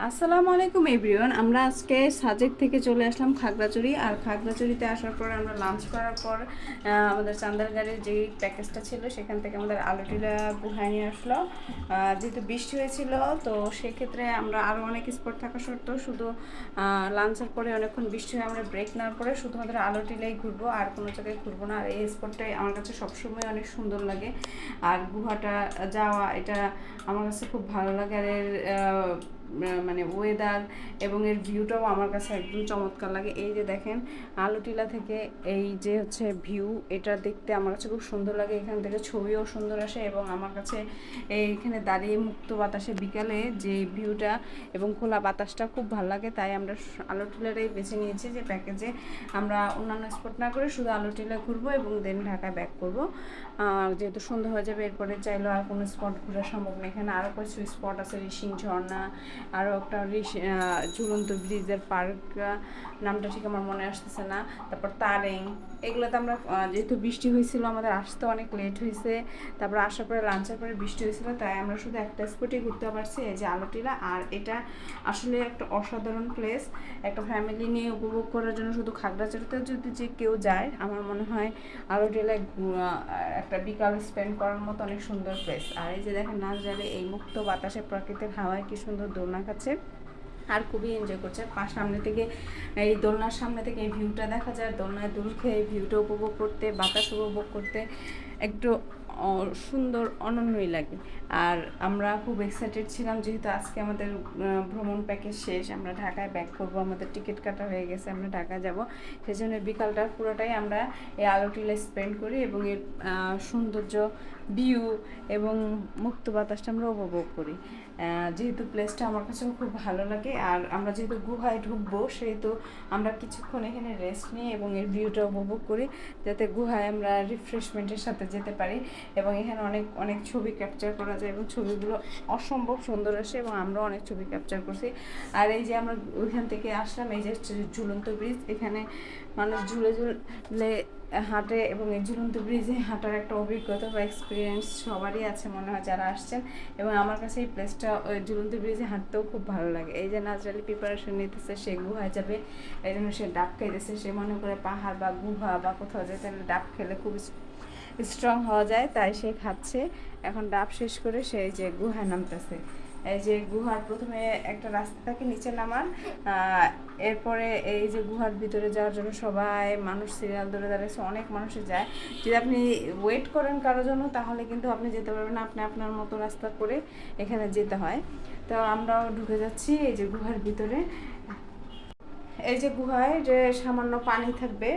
আসসালামু আলাইকুম এভরিওয়ান, আমরা আজকে সাজেক থেকে চলে আসলাম খাগড়াচড়ি আর খাগড়াচড়িতে আসার পর আমরা লাঞ্চ করার পর আমাদের চান্দার গাড়ির যেই প্যাকেজটা ছিল, সেখান থেকে আমাদের আলুটিলা গুহায় নিয়ে আসলো। যেহেতু বৃষ্টি হয়েছিল, তো সেক্ষেত্রে আমরা আরও অনেক স্পট থাকা সত্ত্বেও শুধু লাঞ্চের পরে অনেকক্ষণ বৃষ্টি হয়ে আমরা ব্রেক নেওয়ার পরে শুধুমাত্র আলোটিলাই ঘুরবো, আর কোনো জায়গায় ঘুরবো না। আর এই স্পটটাই আমার কাছে সবসময় অনেক সুন্দর লাগে। আর গুহাটা যাওয়া, এটা আমার কাছে খুব ভালো লাগে। আর মানে ওয়েদার এবং এর ভিউটাও আমার কাছে একদম চমৎকার লাগে। এই যে দেখেন, আলুটিলা থেকে এই যে হচ্ছে ভিউ এটা দেখতে আমার কাছে খুব সুন্দর লাগে। এখান থেকে ছবিও সুন্দর আসে এবং আমার কাছে এইখানে দাঁড়িয়ে মুক্ত বাতাসে বিকালে যে ভিউটা এবং খোলা বাতাসটা খুব ভালো লাগে। তাই আমরা আলুটিলাটাই বেছে নিয়েছি যে প্যাকেজে আমরা অন্যান্য স্পট না করে শুধু আলুটিলা ঘুরবো এবং দেন ঢাকায় ব্যাক করব। যেহেতু সন্ধ্যা হয়ে যাবে, এরপরে চাইলেও আর কোনো স্পট ঘোরা সম্ভব না এখানে আরও কিছু স্পট আছে ঋষিং ঝর্ণা আরও একটা ঝুলন্ত ব্রিজের পার্ক নামটা ঠিক আমার মনে আসতেছে না। তারপর তারেং, এগুলোতে আমরা যেহেতু বৃষ্টি হয়েছিল, আমাদের আসতে অনেক লেট হয়েছে। তারপর আসার পরে লাঞ্চের পরে বৃষ্টি হয়েছিল, তাই আমরা শুধু একটা স্পটে ঘুরতে পারছি, এই যে আলোটিলা। আর এটা আসলে একটা অসাধারণ প্লেস একটা ফ্যামিলি নিয়ে উপভোগ করার জন্য শুধু খাগড়াছড়িতে যদি যে কেউ যায়, আমার মনে হয় আলোটিলায় একটা বিকাল স্পেন্ড করার মতো অনেক সুন্দর প্লেস আর এই যে দেখেন নাচজালে এই মুক্ত বাতাসে প্রকৃতির হাওয়ায় কি সুন্দর দোলনা খাচ্ছে আর খুবই এনজয় করছে। পাশ সামনে থেকে, এই দোলনার সামনে থেকে এই ভিউটা দেখা যায়। দোলনায় দুল খেয়ে ভিউটা উপভোগ করতে, বাতাস উপভোগ করতে একটু সুন্দর, অনন্যই লাগে। আর আমরা খুব এক্সাইটেড ছিলাম যেহেতু আজকে আমাদের ভ্রমণ প্যাকেজ শেষ। আমরা ঢাকায় ব্যাক করব, আমাদের টিকিট কাটা হয়ে গেছে, আমরা ঢাকা যাব। সেজন্য বিকালটা পুরোটাই আমরা এই আলোটিলে স্পেন্ড করি এবং এর সৌন্দর্য ভিউ এবং মুক্ত বাতাসটা আমরা উপভোগ করি। যেহেতু প্লেসটা আমার কাছেও খুব ভালো লাগে। আর আমরা যেহেতু গুহায় ঢুকবো, সেহেতু আমরা কিছুক্ষণ এখানে রেস্ট নিই এবং এর ভিউটা উপভোগ করি। যাতে গুহায় আমরা রিফ্রেশমেন্টের সাথে যেতে পারি এবং এখানে অনেক অনেক ছবি ক্যাপচার করা যায় এবং ছবিগুলো অসম্ভব সুন্দর আসে এবং আমরাও অনেক ছবি ক্যাপচার করছি। আর এই যে আমরা ওইখান থেকে আসলাম, এই যে ঝুলন্ত ব্রিজ এখানে মানুষ ঝুলে ঝুলে হাঁটে এবং এই ঝুলন্ত ব্রিজে হাঁটার একটা অভিজ্ঞতা বা এক্সপিরিয়েন্স সবারই আছে মনে হয় যারা আসছেন। এবং আমার কাছে এই প্লেসটা ওই ঝুলন্ত ব্রিজে হাঁটতেও খুব ভালো লাগে। এই যে নাচরালি প্রিপারেশন নিতেছে, সে গুহায় যাবে, এই জন্য সে ডাব খাইতেছে, সে মনে করে পাহাড় বা গুহা বা কোথাও যেতে ডাব খেলে খুব স্ট্রং হওয়া যায়, তাই সে খাচ্ছে। এখন ডাব শেষ করে সে যে গুহায় নামতেছে। এই যে গুহার প্রথমে একটা রাস্তা থাকে, নিচে নামার এরপরে এই যে গুহার ভিতরে যাওয়ার জন্য সবাই মানুষ সিরিয়াল ধরে দাঁড়িয়েছে অনেক মানুষই যায়। যদি আপনি ওয়েট করেন কারোর জন্য, তাহলে কিন্তু আপনি যেতে পারবেন, আপনি আপনার মতো রাস্তা করে এখানে যেতে হয়। তো আমরাও ঢুকে যাচ্ছি এই যে গুহার ভিতরে। এই যে গুহায় যে সামান্য পানি থাকবে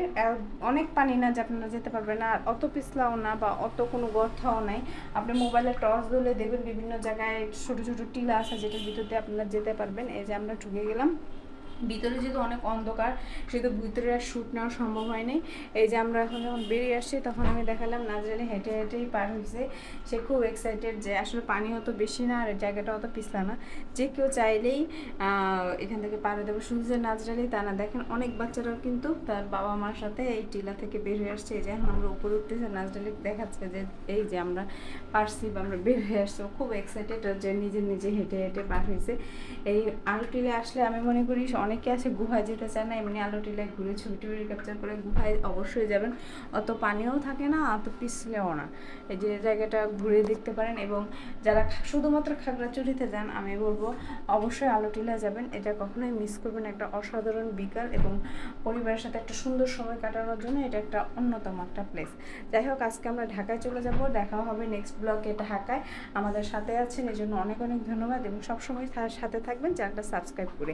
অনেক পানি না যে আপনারা যেতে পারবেন আর অত পিছলাও না বা অত কোনো গর্থাও নাই। আপনি মোবাইলে টর্চ দিলে দেখবেন বিভিন্ন জায়গায় ছোট ছোট টিলা আছে যেটার ভিতর দিয়ে আপনারা যেতে পারবেন। এই যে আমরা ঢুকে গেলাম। ভিতরে যেহেতু অনেক অন্ধকার, সেহেতু ভিতরে আর শ্যুট নেওয়া সম্ভব হয়নি এই যে আমরা এখন যখন বেরিয়ে আসছি, তখন আমি দেখালাম নাজরানি হেঁটে হেঁটেই পার হয়েছে। সে খুব এক্সাইটেড যে আসলে পানি অত বেশি না, আর জায়গাটা অত পিছলা না। যে কেউ চাইলেই এখান থেকে পার দেবো শুধু যে নাজরালি তা না, দেখেন অনেক বাচ্চারাও কিন্তু তার বাবা মার সাথে এই টিলা থেকে বের হয়ে আসছে। এই যে এখন আমরা উপরে উঠতেছে নাজরালি দেখাচ্ছে যে এই যে আমরা পারছি বা আমরা বের হয়ে আসছি। খুব এক্সাইটেড যে নিজে নিজে হেঁটে হেঁটে পার হয়েছে। এই আরও টিলে আসলে আমি মনে করি অনেকে আছে গুহায় যেতে চায় না, এমনি আলুটিলায় ঘুরে ছবি টবি ক্যাপচার করে গুহায় অবশ্যই যাবেন। অত পানিও থাকে না, অত পিছলেও না। এই যে জায়গাটা ঘুরে দেখতে পারেন এবং যারা শুধুমাত্র খাগড়াচড়িতে যান, আমি বলব অবশ্যই আলোটিলা যাবেন। এটা কখনোই মিস করবেন একটা অসাধারণ বিকাল এবং পরিবারের সাথে একটা সুন্দর সময় কাটানোর জন্য এটা একটা অন্যতম একটা প্লেস যাই হোক, আজকে আমরা ঢাকায় চলে যাব। দেখা হবে নেক্সট ব্লগে ঢাকায়। আমাদের সাথে আছেন এই জন্য অনেক অনেক ধন্যবাদ এবং সবসময় সাথে থাকবেন, চ্যানেলটা সাবস্ক্রাইব করে।